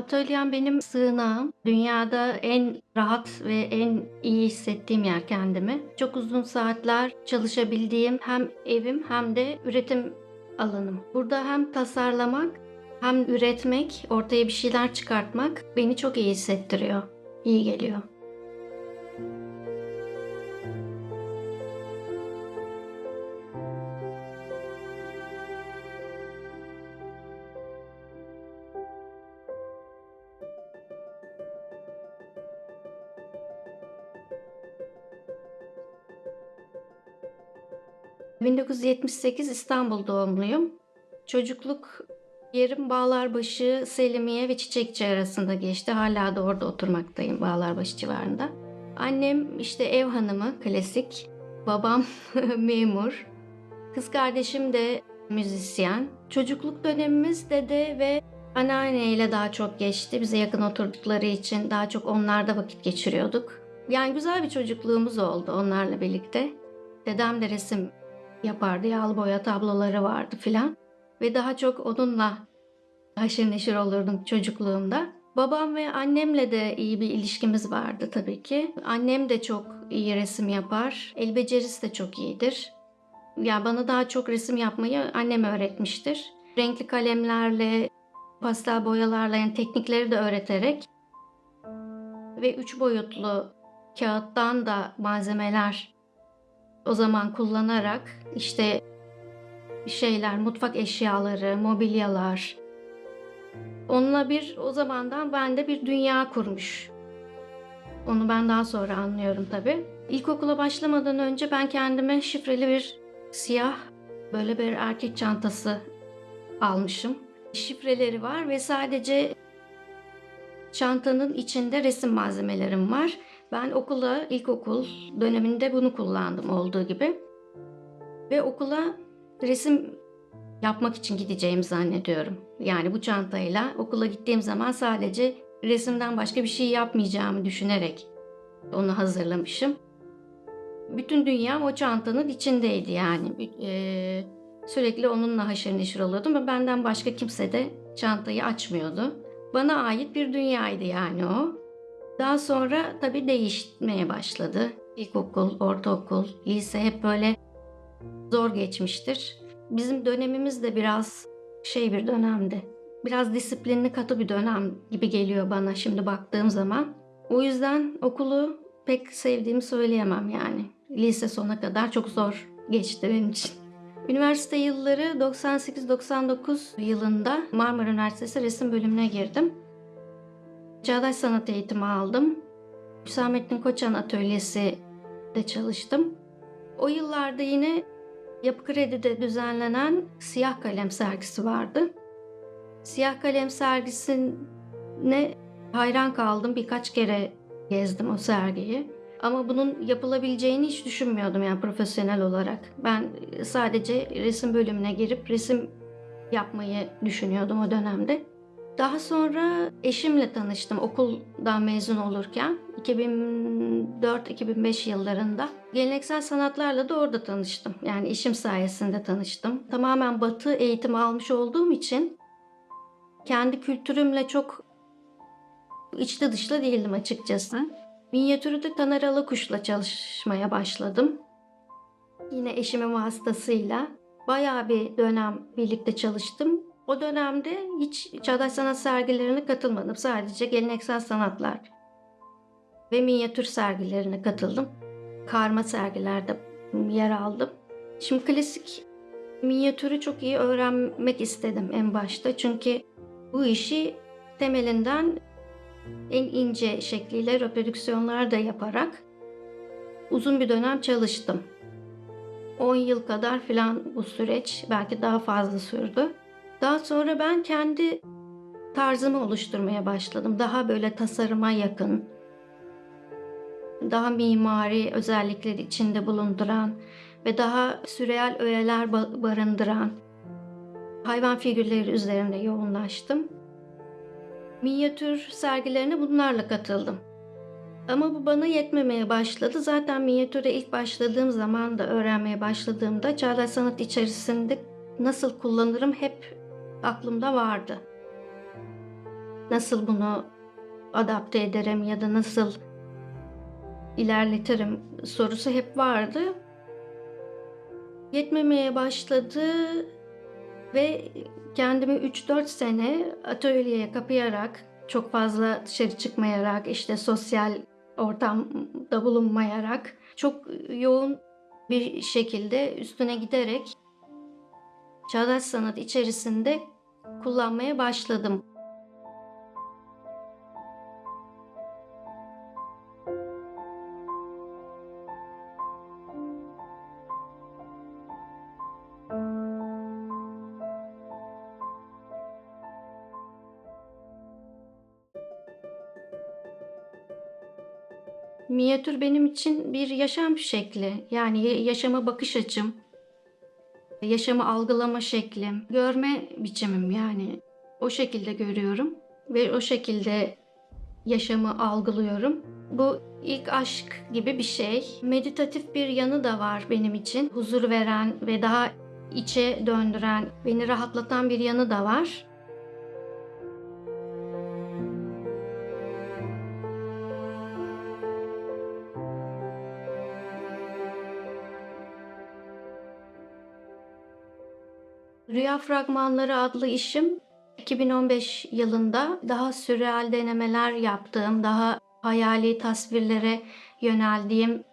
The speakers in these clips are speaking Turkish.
Atölyem benim sığınağım. Dünyada en rahat ve en iyi hissettiğim yer kendimi. Çok uzun saatler çalışabildiğim hem evim hem de üretim alanım. Burada hem tasarlamak hem üretmek, ortaya bir şeyler çıkartmak beni çok iyi hissettiriyor. İyi geliyor. ...1978 İstanbul doğumluyum. Çocukluk yerim Bağlarbaşı, Selimiye ve Çiçekçi arasında geçti. Hala da orada oturmaktayım Bağlarbaşı civarında. Annem işte ev hanımı, klasik. Babam memur. Kız kardeşim de müzisyen. Çocukluk dönemimiz dede ve anneanneyle daha çok geçti. Bize yakın oturdukları için daha çok onlarda vakit geçiriyorduk. Yani güzel bir çocukluğumuz oldu onlarla birlikte. Dedem de resim yapardı. Yağlı boya tabloları vardı filan. Ve daha çok onunla haşır neşir olurdum çocukluğumda. Babam ve annemle de iyi bir ilişkimiz vardı tabii ki. Annem de çok iyi resim yapar. El becerisi de çok iyidir. Ya bana daha çok resim yapmayı annem öğretmiştir. Renkli kalemlerle, pastel boyalarla yani teknikleri de öğreterek ve üç boyutlu kağıttan da malzemeler o zaman kullanarak işte şeyler, mutfak eşyaları, mobilyalar. Onunla bir o zamandan bende bir dünya kurmuş. Onu ben daha sonra anlıyorum tabii. İlkokula başlamadan önce ben kendime şifreli bir siyah böyle bir erkek çantası almışım. Şifreleri var ve sadece çantanın içinde resim malzemelerim var. Ben okula, ilkokul döneminde bunu kullandım olduğu gibi. Ve okula resim yapmak için gideceğimi zannediyorum. Yani bu çantayla okula gittiğim zaman sadece resimden başka bir şey yapmayacağımı düşünerek onu hazırlamışım. Bütün dünyam o çantanın içindeydi yani. Ee, sürekli onunla haşır neşir oluyordum ve benden başka kimse de çantayı açmıyordu. Bana ait bir dünyaydı yani o. Daha sonra tabii değişmeye başladı. İlkokul, ortaokul, lise hep böyle zor geçmiştir. Bizim dönemimiz de biraz şey bir dönemdi. Biraz disiplinli katı bir dönem gibi geliyor bana şimdi baktığım zaman. O yüzden okulu pek sevdiğimi söyleyemem yani. Lise sona kadar çok zor geçti benim için. Üniversite yılları 98-99 yılında Marmara Üniversitesi resim bölümüne girdim. Çağdaş sanat eğitimi aldım. Hüsamettin Koçan Atölyesi de çalıştım. O yıllarda yine Yapı Kredi'de düzenlenen Siyah Kalem sergisi vardı. Siyah Kalem sergisine hayran kaldım. Birkaç kere gezdim o sergiyi. Ama bunun yapılabileceğini hiç düşünmüyordum yani profesyonel olarak. Ben sadece resim bölümüne girip resim yapmayı düşünüyordum o dönemde. Daha sonra eşimle tanıştım okuldan mezun olurken 2004-2005 yıllarında. Geleneksel sanatlarla da orada tanıştım. Yani eşim sayesinde tanıştım. Tamamen batı eğitimi almış olduğum için kendi kültürümle çok içli dışlı değildim açıkçası. Minyatürde Taner Alakuş'la çalışmaya başladım. Yine eşimin vasıtasıyla bayağı bir dönem birlikte çalıştım. O dönemde hiç çağdaş sanat sergilerine katılmadım. Sadece geleneksel sanatlar ve minyatür sergilerine katıldım. Karma sergilerde yer aldım. Şimdi klasik minyatürü çok iyi öğrenmek istedim en başta. Çünkü bu işi temelinden en ince şekliyle reprodüksiyonlar da yaparak uzun bir dönem çalıştım. 10 yıl kadar filan bu süreç belki daha fazla sürdü. Daha sonra ben kendi tarzımı oluşturmaya başladım. Daha böyle tasarıma yakın, daha mimari özellikleri içinde bulunduran ve daha sürreal öğeler barındıran hayvan figürleri üzerinde yoğunlaştım. Minyatür sergilerine bunlarla katıldım. Ama bu bana yetmemeye başladı. Zaten minyatüre ilk başladığım zaman da öğrenmeye başladığımda çağdaş sanat içerisinde nasıl kullanırım hep aklımda vardı. nasıl bunu adapte ederim ya da nasıl ilerletirim sorusu hep vardı. Yetmemeye başladı ve kendimi 3-4 sene atölyeye kapayarak, çok fazla dışarı çıkmayarak, işte sosyal ortamda bulunmayarak, çok yoğun bir şekilde üstüne giderek çağdaş sanat içerisinde kullanmaya başladım. Minyatür benim için bir yaşam şekli. Yani ya- yaşama bakış açım, yaşamı algılama şeklim, görme biçimim yani. O şekilde görüyorum ve o şekilde yaşamı algılıyorum. Bu ilk aşk gibi bir şey. Meditatif bir yanı da var benim için. Huzur veren ve daha içe döndüren, beni rahatlatan bir yanı da var. Rüya Fragmanları adlı işim 2015 yılında daha sürreal denemeler yaptığım, daha hayali tasvirlere yöneldiğim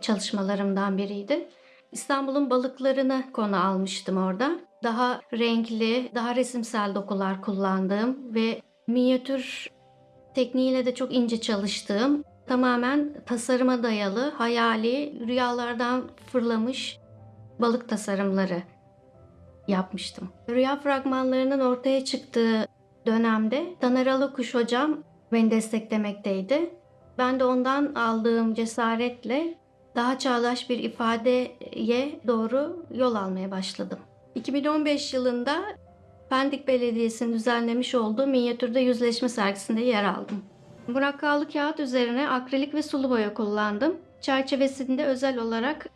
çalışmalarımdan biriydi. İstanbul'un balıklarını konu almıştım orada. Daha renkli, daha resimsel dokular kullandığım ve minyatür tekniğiyle de çok ince çalıştığım, tamamen tasarıma dayalı, hayali, rüyalardan fırlamış balık tasarımları yapmıştım. Rüya fragmanlarının ortaya çıktığı dönemde Taner Alakuş hocam beni desteklemekteydi. Ben de ondan aldığım cesaretle daha çağdaş bir ifadeye doğru yol almaya başladım. 2015 yılında Pendik Belediyesi'nin düzenlemiş olduğu minyatürde yüzleşme sergisinde yer aldım. Murakkalı kağıt üzerine akrilik ve sulu boya kullandım. Çerçevesinde özel olarak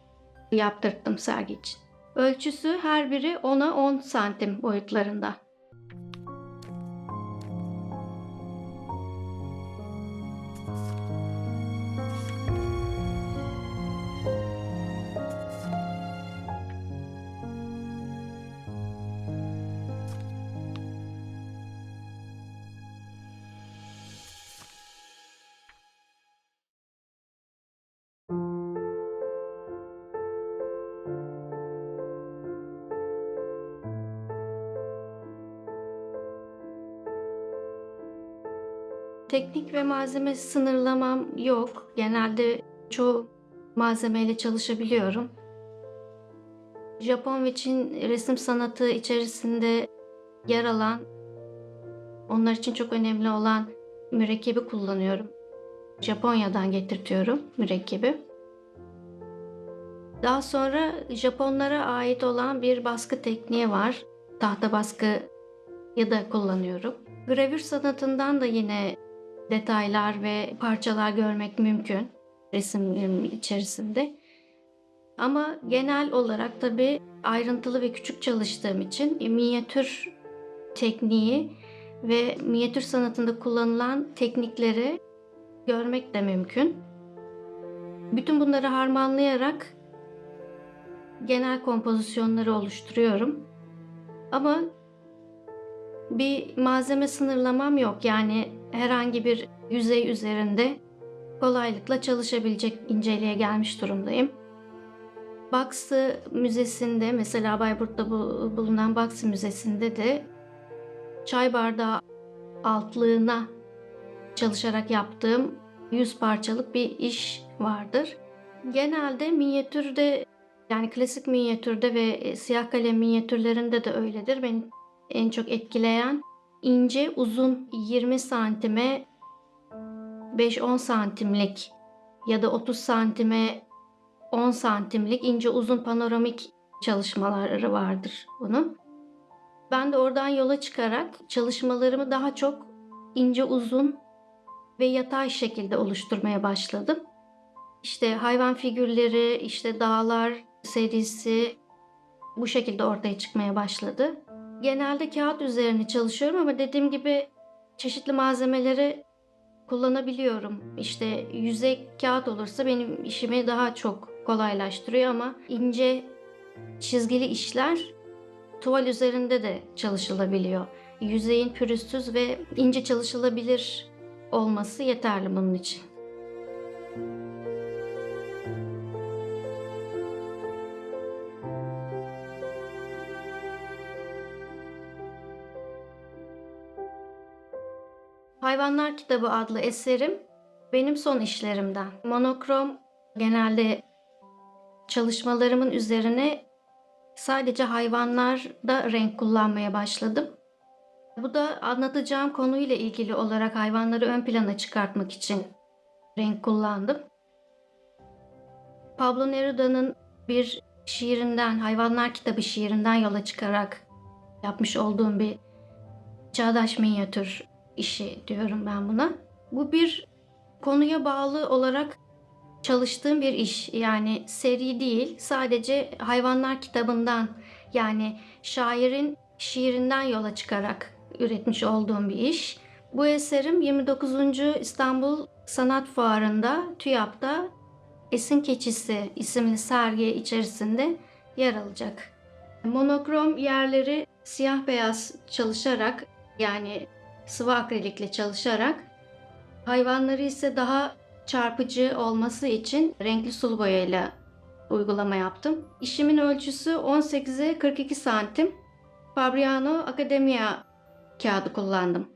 yaptırttım sergi için. Ölçüsü her biri 10'a 10 santim boyutlarında. Teknik ve malzeme sınırlamam yok. Genelde çoğu malzemeyle çalışabiliyorum. Japon ve Çin resim sanatı içerisinde yer alan, onlar için çok önemli olan mürekkebi kullanıyorum. Japonya'dan getirtiyorum mürekkebi. Daha sonra Japonlara ait olan bir baskı tekniği var. Tahta baskı ya da kullanıyorum. Gravür sanatından da yine detaylar ve parçalar görmek mümkün resim içerisinde. Ama genel olarak tabii ayrıntılı ve küçük çalıştığım için minyatür tekniği ve minyatür sanatında kullanılan teknikleri görmek de mümkün. Bütün bunları harmanlayarak genel kompozisyonları oluşturuyorum. Ama bir malzeme sınırlamam yok. Yani herhangi bir yüzey üzerinde kolaylıkla çalışabilecek inceliğe gelmiş durumdayım. Baksı Müzesi'nde mesela Bayburt'ta bulunan Baksı Müzesi'nde de çay bardağı altlığına çalışarak yaptığım 100 parçalık bir iş vardır. Genelde minyatürde yani klasik minyatürde ve siyah kalem minyatürlerinde de öyledir. Beni en çok etkileyen ince uzun 20 santime 5-10 santimlik ya da 30 santime 10 santimlik ince uzun panoramik çalışmaları vardır bunun. Ben de oradan yola çıkarak çalışmalarımı daha çok ince uzun ve yatay şekilde oluşturmaya başladım. İşte hayvan figürleri, işte dağlar serisi bu şekilde ortaya çıkmaya başladı. Genelde kağıt üzerine çalışıyorum ama dediğim gibi çeşitli malzemeleri kullanabiliyorum. İşte yüzey kağıt olursa benim işimi daha çok kolaylaştırıyor ama ince çizgili işler tuval üzerinde de çalışılabiliyor. Yüzeyin pürüzsüz ve ince çalışılabilir olması yeterli bunun için. Hayvanlar Kitabı adlı eserim benim son işlerimden. Monokrom genelde çalışmalarımın üzerine sadece hayvanlarda renk kullanmaya başladım. Bu da anlatacağım konuyla ilgili olarak hayvanları ön plana çıkartmak için renk kullandım. Pablo Neruda'nın bir şiirinden, Hayvanlar Kitabı şiirinden yola çıkarak yapmış olduğum bir çağdaş minyatür işi diyorum ben buna. Bu bir konuya bağlı olarak çalıştığım bir iş. Yani seri değil, sadece hayvanlar kitabından yani şairin şiirinden yola çıkarak üretmiş olduğum bir iş. Bu eserim 29. İstanbul Sanat Fuarı'nda TÜYAP'ta Esin Keçisi isimli sergi içerisinde yer alacak. Monokrom yerleri siyah beyaz çalışarak yani sıvı akrilikle çalışarak hayvanları ise daha çarpıcı olması için renkli sulu boyayla uygulama yaptım. İşimin ölçüsü 18'e 42 santim. Fabriano Academia kağıdı kullandım.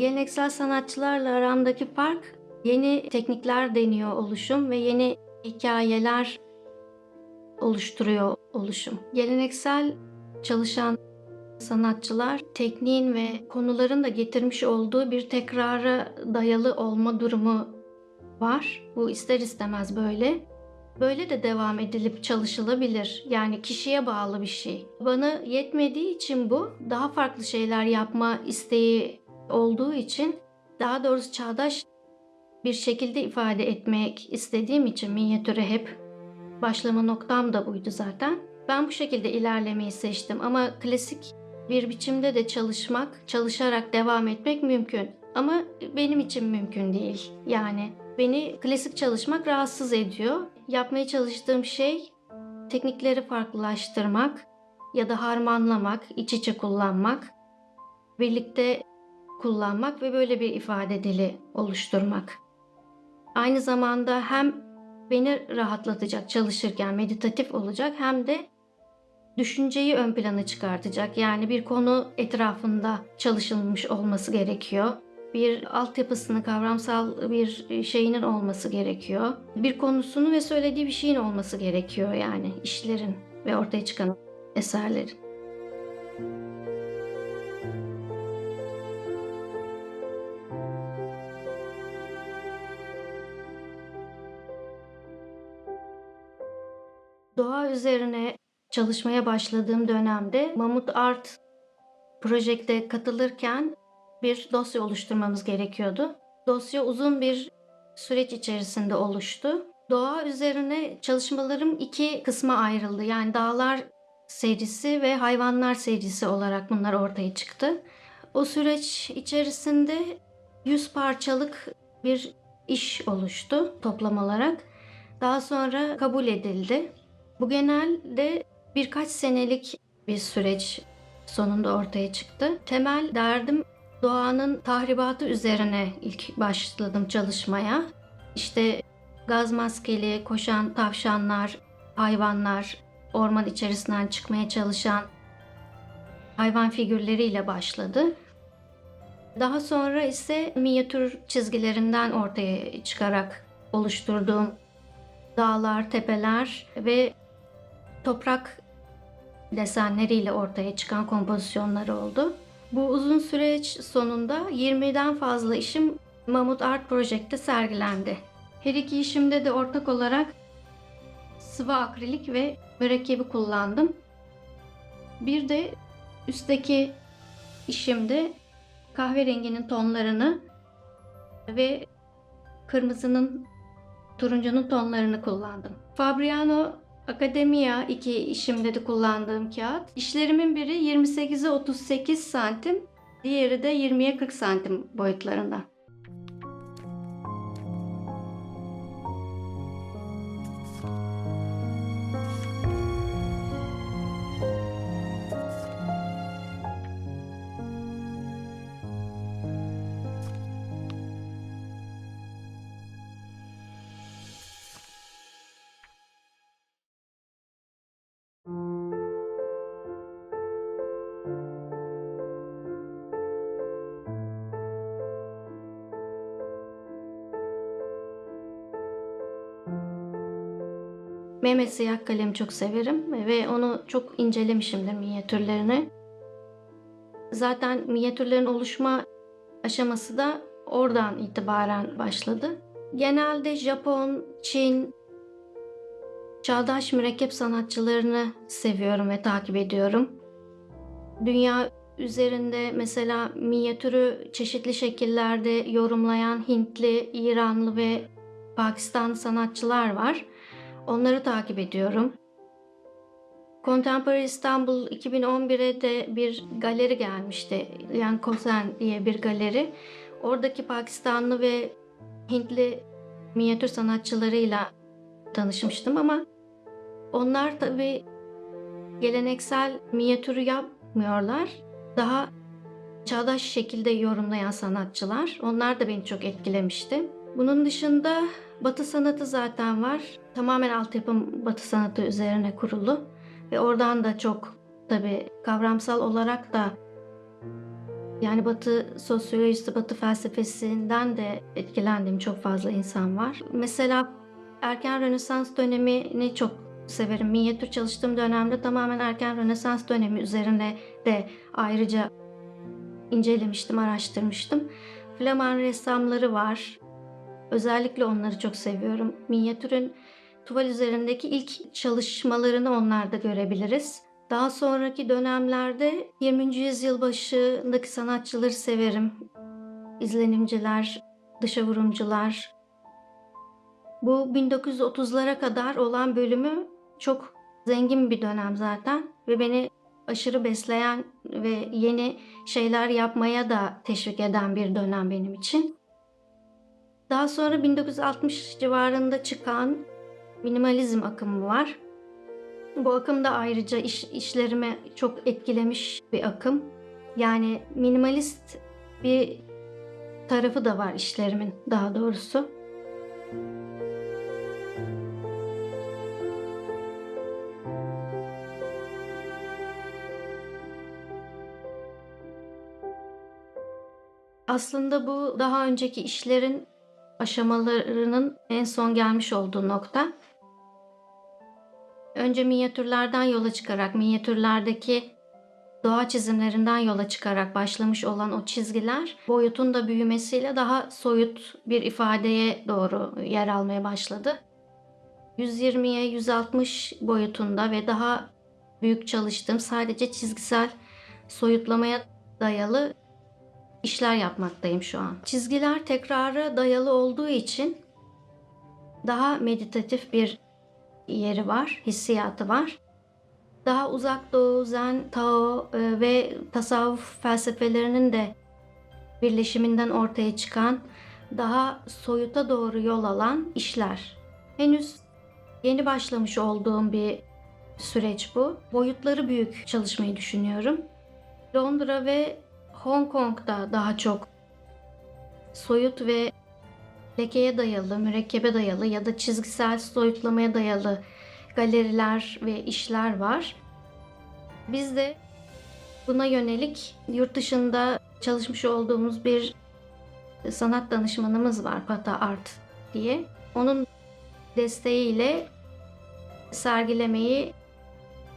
Geleneksel sanatçılarla aramdaki fark yeni teknikler deniyor oluşum ve yeni hikayeler oluşturuyor oluşum. Geleneksel çalışan sanatçılar tekniğin ve konuların da getirmiş olduğu bir tekrara dayalı olma durumu var. Bu ister istemez böyle. Böyle de devam edilip çalışılabilir. Yani kişiye bağlı bir şey. Bana yetmediği için bu daha farklı şeyler yapma isteği olduğu için daha doğrusu çağdaş bir şekilde ifade etmek istediğim için minyatüre hep başlama noktam da buydu zaten. Ben bu şekilde ilerlemeyi seçtim ama klasik bir biçimde de çalışmak, çalışarak devam etmek mümkün. Ama benim için mümkün değil. Yani beni klasik çalışmak rahatsız ediyor. Yapmaya çalıştığım şey teknikleri farklılaştırmak ya da harmanlamak, iç içe kullanmak, birlikte kullanmak ve böyle bir ifade dili oluşturmak. Aynı zamanda hem beni rahatlatacak çalışırken meditatif olacak hem de düşünceyi ön plana çıkartacak. Yani bir konu etrafında çalışılmış olması gerekiyor. Bir altyapısını, kavramsal bir şeyinin olması gerekiyor. Bir konusunu ve söylediği bir şeyin olması gerekiyor yani işlerin ve ortaya çıkan eserlerin. Doğa üzerine çalışmaya başladığım dönemde Mamut Art projekte katılırken bir dosya oluşturmamız gerekiyordu. Dosya uzun bir süreç içerisinde oluştu. Doğa üzerine çalışmalarım iki kısma ayrıldı. Yani dağlar serisi ve hayvanlar serisi olarak bunlar ortaya çıktı. O süreç içerisinde 100 parçalık bir iş oluştu toplam olarak. Daha sonra kabul edildi. Bu genelde birkaç senelik bir süreç sonunda ortaya çıktı. Temel derdim doğanın tahribatı üzerine ilk başladım çalışmaya. İşte gaz maskeli koşan tavşanlar, hayvanlar, orman içerisinden çıkmaya çalışan hayvan figürleriyle başladı. Daha sonra ise minyatür çizgilerinden ortaya çıkarak oluşturduğum dağlar, tepeler ve toprak desenleriyle ortaya çıkan kompozisyonları oldu. Bu uzun süreç sonunda 20'den fazla işim Mamut Art Project'te sergilendi. Her iki işimde de ortak olarak sıvı akrilik ve mürekkebi kullandım. Bir de üstteki işimde kahverenginin tonlarını ve kırmızının turuncunun tonlarını kullandım. Fabriano Academia iki işimde de kullandığım kağıt. İşlerimin biri 28'e 38 santim, diğeri de 20'ye 40 santim boyutlarında. Mehmet Siyah Kalem çok severim ve onu çok incelemişimdir minyatürlerini. Zaten minyatürlerin oluşma aşaması da oradan itibaren başladı. Genelde Japon, Çin, çağdaş mürekkep sanatçılarını seviyorum ve takip ediyorum. Dünya üzerinde mesela minyatürü çeşitli şekillerde yorumlayan Hintli, İranlı ve Pakistan sanatçılar var. Onları takip ediyorum. Contemporary İstanbul 2011'e de bir galeri gelmişti. Yani Kosen diye bir galeri. Oradaki Pakistanlı ve Hintli minyatür sanatçılarıyla tanışmıştım ama onlar tabii geleneksel minyatürü yapmıyorlar. Daha çağdaş şekilde yorumlayan sanatçılar. Onlar da beni çok etkilemişti. Bunun dışında Batı sanatı zaten var. Tamamen altyapım Batı sanatı üzerine kurulu. Ve oradan da çok tabii kavramsal olarak da yani Batı sosyolojisi, Batı felsefesinden de etkilendiğim çok fazla insan var. Mesela erken Rönesans dönemini çok severim. Minyatür çalıştığım dönemde tamamen erken Rönesans dönemi üzerine de ayrıca incelemiştim, araştırmıştım. Flaman ressamları var. Özellikle onları çok seviyorum. Minyatürün tuval üzerindeki ilk çalışmalarını onlarda görebiliriz. Daha sonraki dönemlerde 20. yüzyıl başındaki sanatçıları severim. İzlenimciler, dışa vurumcular. Bu 1930'lara kadar olan bölümü çok zengin bir dönem zaten ve beni aşırı besleyen ve yeni şeyler yapmaya da teşvik eden bir dönem benim için. Daha sonra 1960 civarında çıkan minimalizm akımı var. Bu akım da ayrıca iş, işlerime çok etkilemiş bir akım. Yani minimalist bir tarafı da var işlerimin daha doğrusu. Aslında bu daha önceki işlerin aşamalarının en son gelmiş olduğu nokta. Önce minyatürlerden yola çıkarak, minyatürlerdeki doğa çizimlerinden yola çıkarak başlamış olan o çizgiler boyutun da büyümesiyle daha soyut bir ifadeye doğru yer almaya başladı. 120'ye 160 boyutunda ve daha büyük çalıştığım sadece çizgisel soyutlamaya dayalı işler yapmaktayım şu an. Çizgiler tekrara dayalı olduğu için daha meditatif bir yeri var, hissiyatı var. Daha uzak doğu, zen, tao e, ve tasavvuf felsefelerinin de birleşiminden ortaya çıkan daha soyuta doğru yol alan işler. Henüz yeni başlamış olduğum bir süreç bu. Boyutları büyük çalışmayı düşünüyorum. Londra ve Hong Kong'da daha çok soyut ve lekeye dayalı, mürekkebe dayalı ya da çizgisel soyutlamaya dayalı galeriler ve işler var. Biz de buna yönelik yurt dışında çalışmış olduğumuz bir sanat danışmanımız var Pata Art diye. Onun desteğiyle sergilemeyi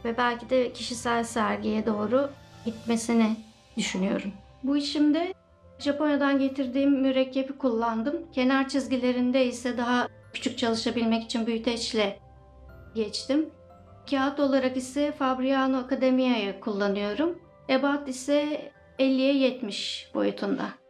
ve belki de kişisel sergiye doğru gitmesini düşünüyorum. Bu işimde Japonya'dan getirdiğim mürekkebi kullandım. Kenar çizgilerinde ise daha küçük çalışabilmek için büyüteçle geçtim. Kağıt olarak ise Fabriano Academia'yı kullanıyorum. Ebat ise 50'ye 70 boyutunda.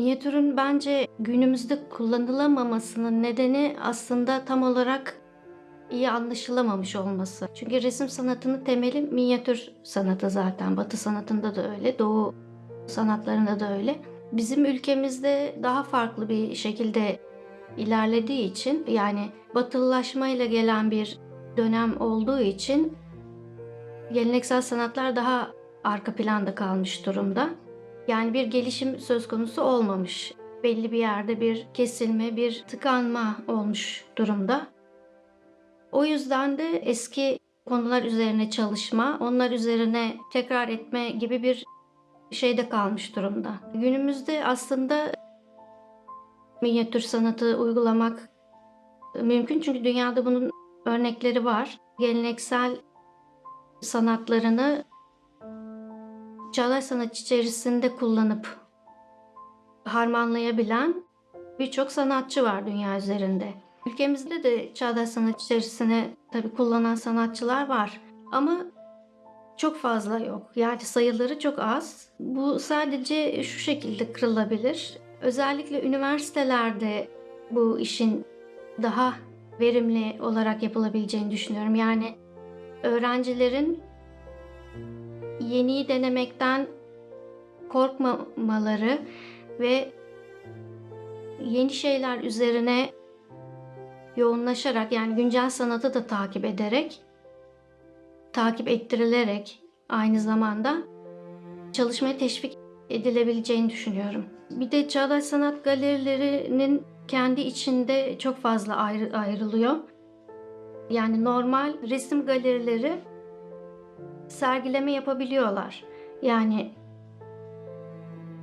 Minyatürün bence günümüzde kullanılamamasının nedeni aslında tam olarak iyi anlaşılamamış olması. Çünkü resim sanatının temeli minyatür sanatı zaten. Batı sanatında da öyle, doğu sanatlarında da öyle. Bizim ülkemizde daha farklı bir şekilde ilerlediği için yani batılılaşmayla gelen bir dönem olduğu için geleneksel sanatlar daha arka planda kalmış durumda. Yani bir gelişim söz konusu olmamış. Belli bir yerde bir kesilme, bir tıkanma olmuş durumda. O yüzden de eski konular üzerine çalışma, onlar üzerine tekrar etme gibi bir şeyde kalmış durumda. Günümüzde aslında minyatür sanatı uygulamak mümkün çünkü dünyada bunun örnekleri var. Geleneksel sanatlarını çağdaş sanat içerisinde kullanıp harmanlayabilen birçok sanatçı var dünya üzerinde. Ülkemizde de çağdaş sanat içerisine tabii kullanan sanatçılar var ama çok fazla yok. Yani sayıları çok az. Bu sadece şu şekilde kırılabilir. Özellikle üniversitelerde bu işin daha verimli olarak yapılabileceğini düşünüyorum. Yani öğrencilerin yeniyi denemekten korkmamaları ve yeni şeyler üzerine yoğunlaşarak yani güncel sanatı da takip ederek takip ettirilerek aynı zamanda çalışmaya teşvik edilebileceğini düşünüyorum. Bir de çağdaş sanat galerilerinin kendi içinde çok fazla ayrı, ayrılıyor. Yani normal resim galerileri sergileme yapabiliyorlar. Yani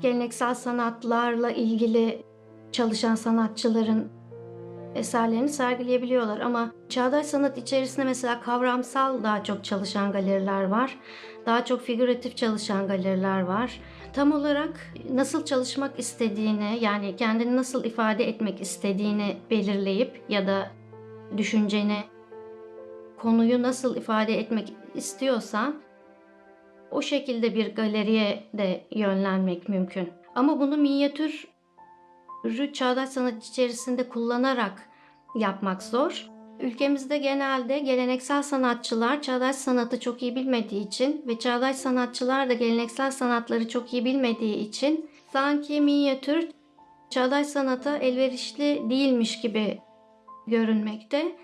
geleneksel sanatlarla ilgili çalışan sanatçıların eserlerini sergileyebiliyorlar ama çağdaş sanat içerisinde mesela kavramsal daha çok çalışan galeriler var. Daha çok figüratif çalışan galeriler var. Tam olarak nasıl çalışmak istediğini yani kendini nasıl ifade etmek istediğini belirleyip ya da düşünceni konuyu nasıl ifade etmek istiyorsan o şekilde bir galeriye de yönlenmek mümkün. Ama bunu minyatür çağdaş sanat içerisinde kullanarak yapmak zor. Ülkemizde genelde geleneksel sanatçılar çağdaş sanatı çok iyi bilmediği için ve çağdaş sanatçılar da geleneksel sanatları çok iyi bilmediği için sanki minyatür çağdaş sanata elverişli değilmiş gibi görünmekte.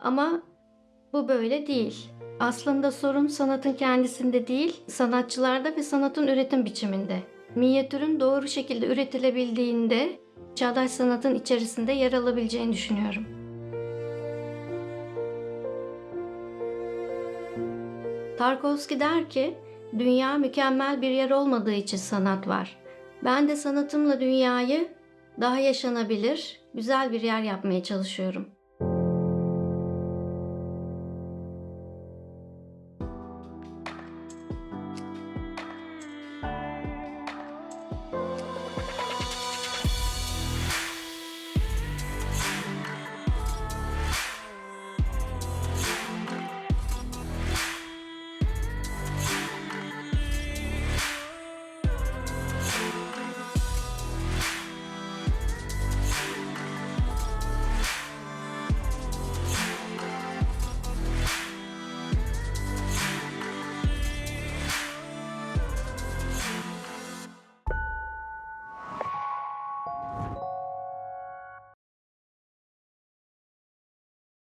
Ama bu böyle değil. Aslında sorun sanatın kendisinde değil, sanatçılarda ve sanatın üretim biçiminde. Minyatürün doğru şekilde üretilebildiğinde çağdaş sanatın içerisinde yer alabileceğini düşünüyorum. Tarkovski der ki, dünya mükemmel bir yer olmadığı için sanat var. Ben de sanatımla dünyayı daha yaşanabilir, güzel bir yer yapmaya çalışıyorum.